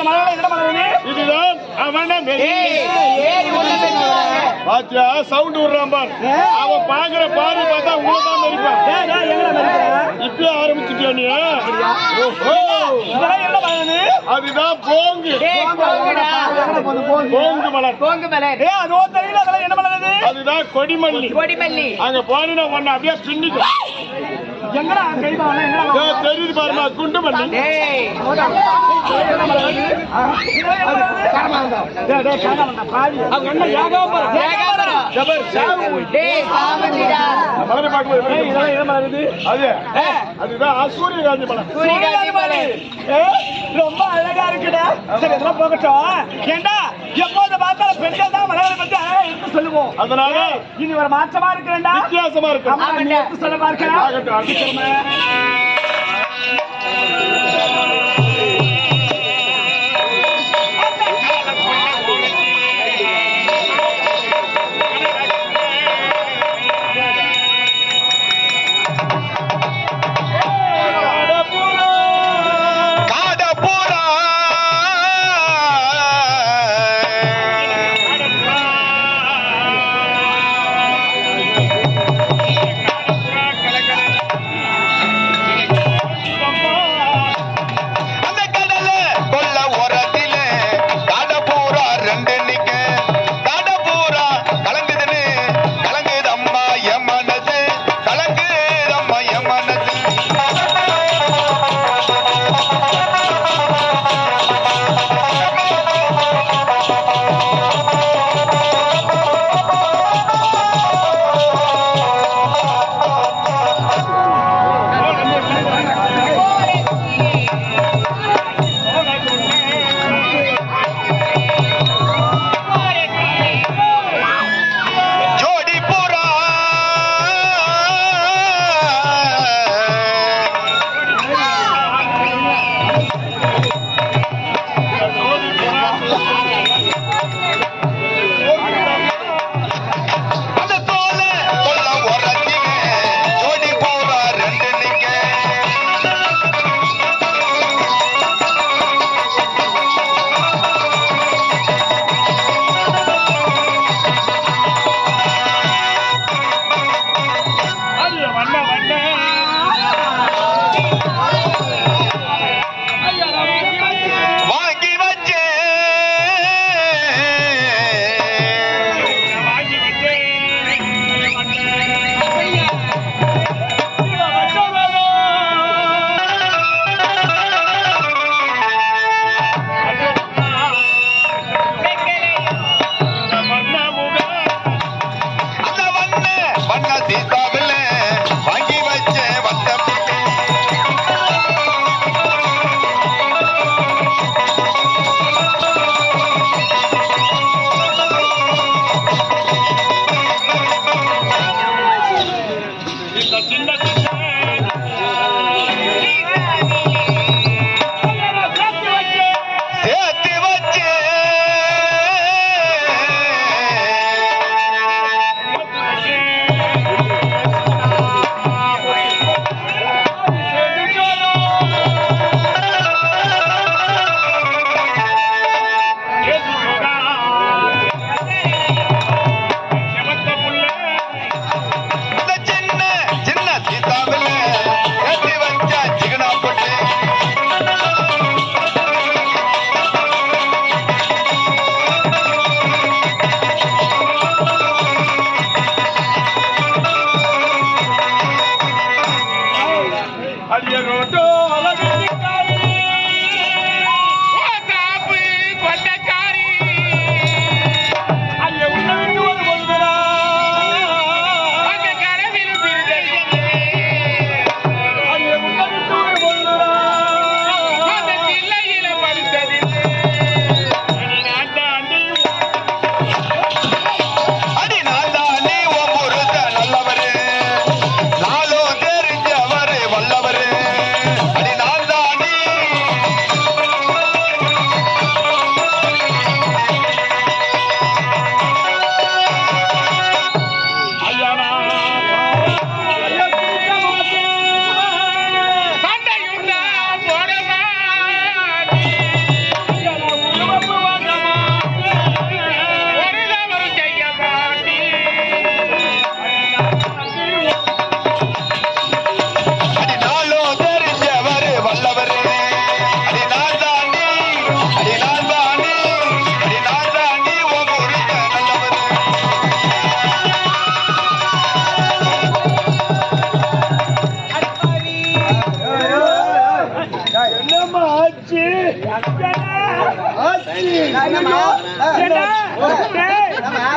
என்ன மலருது இதுதான் அவன பாத்தியா? சவுண்ட் விடுறான் பார். அவன் பாக்குற பார்வை பார்த்தா உங்களை தான் மதிப்பான்? இப்பயே ஆரம்பிச்சுட்டியா நீ? ஓஹோ. இதெல்லாம் என்ன மலருது அதுதான் போங்கு. போங்கு மலர். ஏய், அதோ தெரியல அதெல்லாம் என்ன மலருது அதுதான் கொடிமல்லி. கொடிமல்லி. அங்க போனா ஒன்னு அப்படியே பின்னிக்கும். எங்கடா கைதான எங்கடா இதோ தெரியுது பாருமா குண்டு மல்லி. டேய் டேய், டேய், காணாமடா, பாவி. அவங்க என்ன ஏகாம்பரம்? ஏகாம்பரம். ஜபர் சாவு. டேய் சாமந்திடா மலரை பார்க்கும்போது ஏய், எப்படி இதெல்லாம் என்ன மலருது? அது அதுதான் மலர் மலை. ஏய், ரொம்ப அழகா இருக்குடா. சரி இதெல்லாம் போகட்டும். ஏண்டா? எப்போது பார்த்தாலும் பெண்கள் தான் மலரை பற்றி சொல்லுவோம். அதனால இனி ஒரு மாற்றமா இருக்கிறேன்டா? வித்தியாசமா இருக்கு ஆமா நீ எடுத்து சொல்ல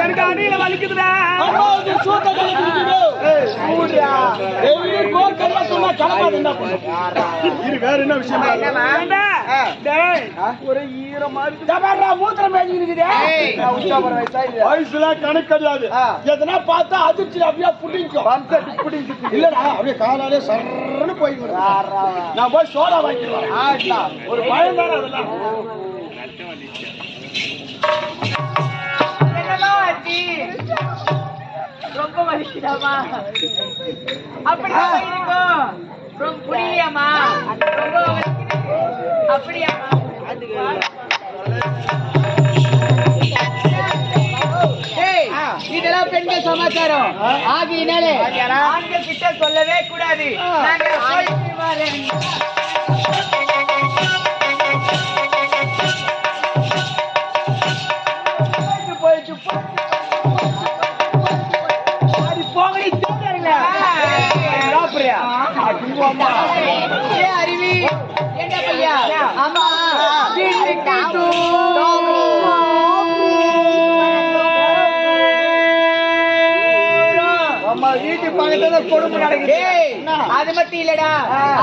எனக்கு அடியில வலிக்குதுடா. வேற என்ன விஷயம்? ஒரு? வயசுல கணக்கு கிடையாது. எதனா பார்த்தா அதிர்ச்சி அப்படியே புடிக்கும். இல்லடா அப்படியே காலாலே சர்ன்னு போய்விடும் நான் போய் சோடா வாங்கிடுவேன். ஒரு பயம் தானே அதெல்லாம்? ரொம்ப வலிக்குதாம்மா அப்படிதான் இருக்கும் ரொம்ப புரியலையாம்மா ரொம்ப இதெல்லாம் பெண்கள் சமாச்சாரம். ஆகினாலே ஆண்கள் கிட்ட சொல்லவே கூடாது. கொடுமை நடக்குது. அது மட்டும் இல்லடா.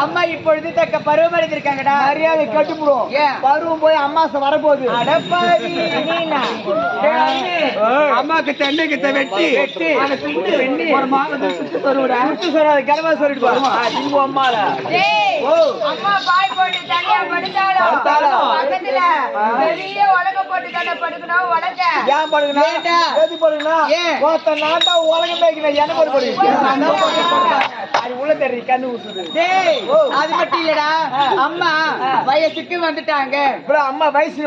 அம்மா இப்பொழுது தக்க பருவமடைந்து இருக்காங்கடா மரியாதை கட்டுப்படும்? பருவம் போய் அம்மாசை வரப்போகுது? அம்மாக்கு வெட்டி. வெட்டி. ஒரு சுட்டு சுட்டு சொல்லாத சொல்லிட்டு இங்க அம்மால. அம்மா பாய் போட்டு தனியா படுத்தாலும். பக்கத்துல பெரிய உலக போட்டு தானே படுக்கணும் உலக ஏன் படுக்கணும். எது படுக்கணும்? ஏன்? ஒருத்த நாட்டா உலகம் வைக்கணும் என்ன போட்டு படுக்கணும் அது உள்ள தெரியும் கண்ணு ஊசுது டேய் ஓ. அது மட்டும் இல்லடா. அம்மா வயசுக்கு வந்துட்டாங்க. அப்புறம் அம்மா வயசு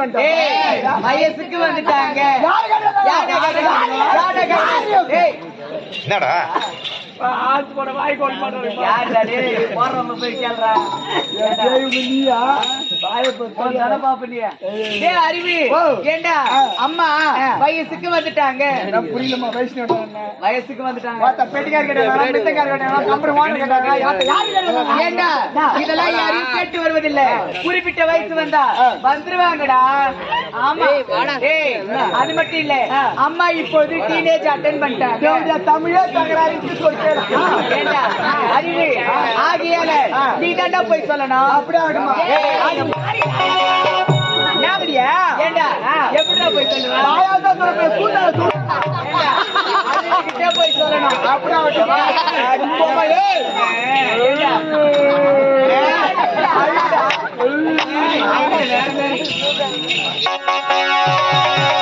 வயசுக்கு வந்துட்டாங்க. யாரு ஆத்து போட வாய் கொண்டு மாட்டாரு யார்டா டேய்? போறவங்க போய் கேளுடா. நீயா? ஓ. ஏண்டா? அம்மா வயசுக்கு வந்துட்டாங்க. நான் புரியலம்மா வயசு வயசுக்கு வந்துட்டாங்க. பெட்டிக்கார கேட்டாங்க? ஏண்டா? இதெல்லாம் யாரையும் கேட்டு வருவதில்லை. குறிப்பிட்ட வயசு வந்தா வந்துருவாங்கடா. அது மட்டும் இல்ல அம்மா இப்போது டீனேஜ் அட்டன் பண்ணிட்டாங்க. தமிழே தகராறு அறிவு. ஆகியால நீ தாண்டா போய் சொல்லணும். அப்படியே ஆகுமா ஞாபடியா ஏண்டா? எப்படிடா போய் சொல்லுவ? தாயார் தான் சொல்றேன் சூழ்நிலை சொல்லு. கிட்டே போய் சொல்லணும். அப்படியே. ஏண்டா? Thank you.